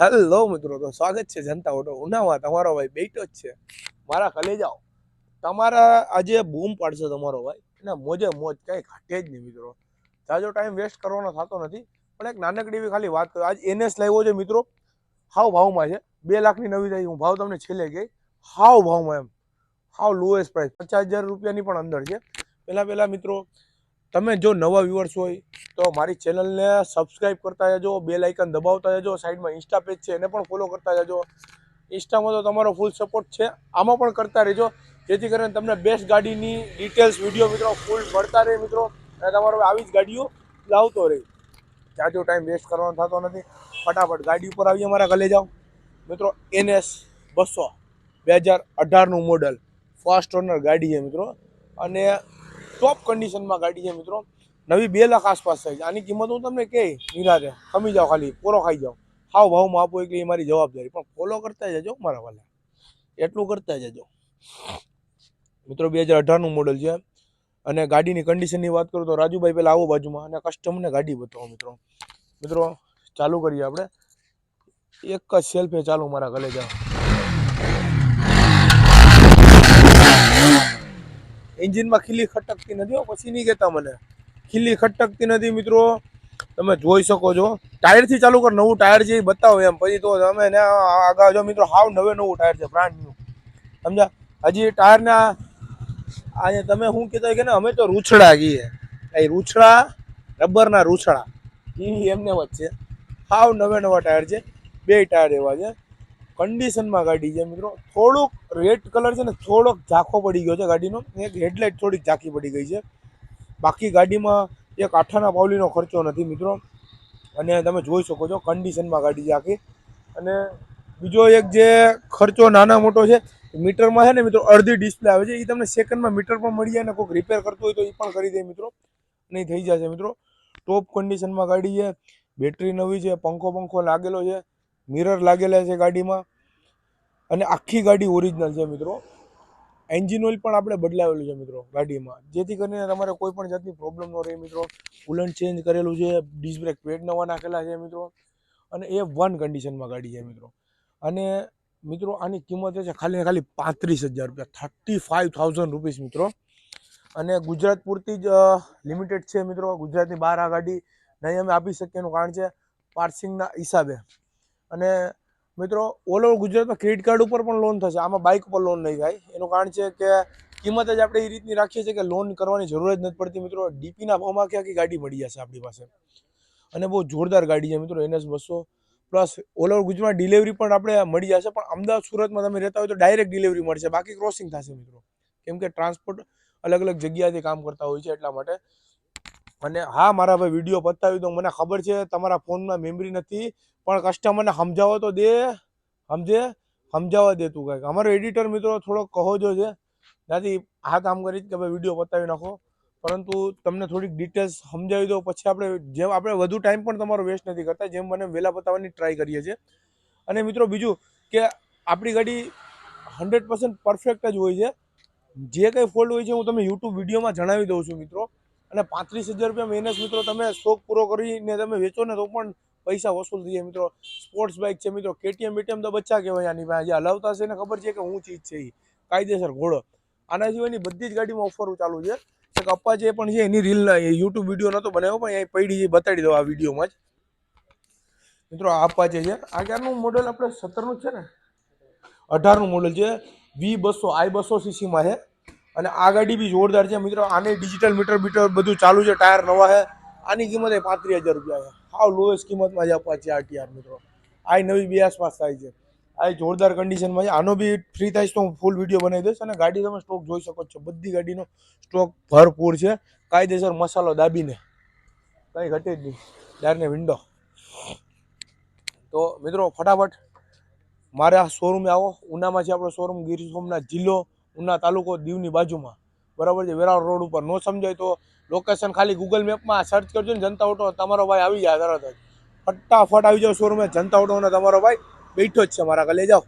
Hello મિત્રો, તો સ્વાગત છે જનતા ઓટો. ઉનામાં તમારો ભાઈ બેઠો જ છે. મારા કલે જાઓ. તમારા આજે બૂમ પાડશે તમારો ભાઈ. અને મોજે મોજ કઈ ઘટે જ નહીં મિત્રો. જાજો ટાઈમ વેસ્ટ કરવાનો થતો નથી. પણ એક નાનકડી એવી ખાલી વાત કરું. આજ એનએસ લાવ્યો છે મિત્રો. હાવ ભાવમાં છે. બે લાખની નવી થઈ. હું ભાવ તમને છેલ્લે ગઈ હાવ ભાવમાં એમ. હાવ લોએસ્ટ પ્રાઇસ પચાસ હજાર રૂપિયાની પણ અંદર છે. પહેલાં પહેલાં મિત્રો તમે જો નવા વ્યુઅર્સ હોય, તો મારી ચેનલને સબસ્ક્રાઈબ કરતા જજો બે લાઇકન દબાવતા જજો સાઈડમાં ઇન્સ્ટા પેજ છે, એને પણ ફોલો કરતા જજો. ઇન્સ્ટામાં તો તમારો ફૂલ સપોર્ટ છે. આમાં પણ કરતા રહેજો. જેથી કરીને તમને બેસ્ટ ગાડીની ડિટેલ્સ વીડિયો મિત્રો ફૂલ મળતા રહે મિત્રો. અને તમારો આવી જ ગાડીઓ લાવતો રહે. જાજો ટાઈમ વેસ્ટ કરવાનો થતો નથી. ફટાફટ ગાડી ઉપર આવીએ મારા ગલે જાઓ મિત્રો, એનએસ બસો બે હજાર અઢારનું મોડલ ફાસ્ટ ઓનર ગાડી છે મિત્રો. અને ટોપ કન્ડિશનમાં ગાડી છે મિત્રો. નવી બે લાખ આસપાસ થાય છે. આની કિંમત હું તમને કહી, નિરાતે ખમી જાઓ ખાલી, પોરો ખાઈ જાઓ. હાવ ભાવમાં આપો એટલે એ મારી જવાબદારી. પણ ફોલો કરતા જજો મારા વાલા. એટલું કરતા જજો. મિત્રો બે હજાર અઢારનું મોડલ છે. અને ગાડીની કન્ડિશનની વાત કરું તો રાજુભાઈ પહેલાં આવો બાજુમાં અને કસ્ટમરને ગાડી બતાવો મિત્રો. મિત્રો, ચાલુ કરીએ આપણે. એક જ સેલ્ફે ચાલુ મારા ગલે જાઓ એન્જિનમાં ખીલી ખટકતી નથી પછી નહીં કહેતા મને. ખીલી ખટકતી નથી મિત્રો. તમે જોઈ શકો છો. ટાયરથી ચાલુ કર, નવું ટાયર છે એ બતાવો એમ. પછી તો તમે ને આગળ જો મિત્રો, હાવ નવે નવું ટાયર છે બ્રાન્ડ સમજા હજી ટાયરના આજે તમે શું કહેતા કે ને, અમે તો રૂછડા કહીએ. એ રૂછડા, રબરના રૂછડા. એ એમને છે. હાવ નવે નવા ટાયર છે. બે ટાયર એવા છે. કન્ડિશનમાં ગાડી છે મિત્રો. થોડુંક રેડ કલર છે ને થોડોક ઝાંખો પડી ગયો છે ગાડીનો. એક હેડલાઇટ થોડીક ઝાંખી પડી ગઈ છે. બાકી ગાડીમાં એક આઠાના પાવલીનો ખર્ચો નથી મિત્રો. અને તમે જોઈ શકો છો કન્ડિશનમાં ગાડી છે આખી. અને બીજો એક જે ખર્ચો નાના મોટો છે મીટરમાં છે ને મિત્રો અડધી ડિસ્પ્લે આવે છે. એ તમને સેકન્ડમાં મીટર પણ મળી જાય ને કોઈક રિપેર કરતું હોય તો એ પણ કરી દે મિત્રો. નહીં થઈ જશે મિત્રો. ટોપ કન્ડિશનમાં ગાડી છે. બેટરી નવી છે પંખો પંખો લાગેલો છે. મિરર લાગેલા છે ગાડીમાં. અને આખી ગાડી ઓરિજિનલ છે મિત્રો. એન્જિન ઓઇલ પણ આપણે બદલાવેલું છે મિત્રો ગાડીમાં. જેથી કરીને તમારે કોઈ પણ જાતની પ્રોબ્લેમ ન રહે મિત્રો. કુલન્ટ ચેન્જ કરેલું છે ડિસ્ક બ્રેક પેડ નવા નાખેલા છે મિત્રો. અને એ વન કન્ડિશનમાં ગાડી છે મિત્રો. અને મિત્રો આની કિંમત છે ખાલી ખાલી પાંત્રીસ હજાર રૂપિયા. થર્ટી ફાઇવ થાઉઝન્ડ રૂપીસ મિત્રો. અને ગુજરાત પૂરતી જ લિમિટેડ છે મિત્રો. ગુજરાતની બહાર આ ગાડી નહીં અમે આપી શકીએ એનું કારણ છે પાર્સિંગના હિસાબે. અને મિત્રો, ઓલ ઓવર ગુજરાતમાં ક્રેડિટ કાર્ડ ઉપર પણ લોન થશે. આમાં બાઇક ઉપર લોન નહીં થાય. એનું કારણ છે કે કિંમત જ આપણે એ રીતની રાખીએ છીએ કે લોન કરવાની જરૂર જ નથી પડતી મિત્રો. ડીપીના ભાવમાં આખી ગાડી મળી જશે આપણી પાસે. અને બહુ જોરદાર ગાડી છે મિત્રો, N S. Plus all over ગુજરાતમાં ડિલિવરી પણ આપણે મળી જશે, પણ અમદાવાદ, સુરતમાં તમે રહેતા હોય તો ડાયરેક્ટ ડિલિવરી મળશે. બાકી ક્રોસિંગ થશે મિત્રો. કેમ કે ટ્રાન્સપોર્ટ અલગ અલગ જગ્યાએથી કામ કરતા હોય છે એટલા માટે. અને હા, મારા ભાઈ વીડિયો બતાવી દો મને ખબર છે, તમારા ફોનમાં મેમરી નથી, પણ કસ્ટમરને સમજાવો તો દે. સમજે? સમજાવવા દે તું કાંઈક. અમારો એડિટર મિત્રો થોડો કહો જો છે. ત્યાંથી હાથ કામ કરી કે ભાઈ વીડિયો બતાવી નાખો. પરંતુ તમને થોડીક ડિટેલ્સ સમજાવી દો પછી આપણે જેમ આપણે વધુ ટાઈમ પણ તમારો વેસ્ટ નથી કરતા. જેમ મને વહેલા બતાવવાની ટ્રાય કરીએ છીએ. અને મિત્રો બીજું કે આપણી ગાડી હંડ્રેડ પર્સન્ટ પરફેક્ટ જ હોય છે. જે કંઈ ફોલ્ટ હોય છે, હું તમને યુટ્યુબ વિડીયોમાં જણાવી દઉં છું મિત્રો. અને પાંત્રીસ હજાર રૂપિયા મહેનત મિત્રો તમે શોખ પૂરો કરીને તમે વેચો ને તો પણ પૈસા વસૂલ થઈ મિત્રો. સ્પોર્ટ્સ બાઇક છે મિત્રો. કેટીએમ, બેટીએમ તો બચ્ચા કહેવાય આની પાસે. જે હલાવતા છે ને ખબર છે કે હું ચીજ છે એ કાયદેસર ઘોડો. આના સિવાયની બધી જ ગાડીમાં ઓફરો ચાલુ છે. એક અપ્પાચે પણ છે એની રીલ યુટ્યુબ વીડિયો નહોતો બનાવ્યો, પણ એ પડી છે બતાડી દો આ વિડીયોમાં જ. મિત્રો, આ અપાચે છે, આ ક્યારનું મોડલ આપણે સત્તરનું છે ને? અઢારનું મોડલ છે. વી બસો આઈ બસો સીસીમાં છે. અને આ ગાડી બી જોરદાર છે મિત્રો. આને ડિજિટલ મીટર બીટર બધું ચાલુ છે. ટાયર નવા છે. આની કિંમત એ પાંત્રીસ હજાર રૂપિયા છે. હાવ લોએસ્ટ કિંમતમાં જ અપાચે આરટીઆર મિત્રો. આ નવી બે આસપાસ થાય છે. આ જોરદાર કન્ડિશનમાં છે. આનો બી ફ્રી થાય તો હું ફૂલ વીડિયો બનાવી દઈશ અને ગાડી તમે સ્ટોક જોઈ શકો છો. બધી ગાડીનો સ્ટોક ભરપૂર છે. કાયદેસર મસાલો દાબીને. કંઈ ઘટે જ નહીં. ડાયરને વિન્ડો તો મિત્રો, ફટાફટ મારા શોરૂમે આવો. ઉનામાં છે આપણો શોરૂમ ગીર સોમનાથ જિલ્લો. ઉના તાલુકો દીવની બાજુમાં. બરાબર છે? વેરાવળ રોડ ઉપર. ન સમજાય તો લોકેશન ખાલી ગૂગલ મેપમાં સર્ચ કરજો ને, જનતા ઓટો તમારો ભાઈ આવી જાય તરત જ. ફટાફટ આવી જાઓ શોરૂમે જનતા ઓટો અને તમારો ભાઈ બેઠો જ છે મારા ગલે જાઓ.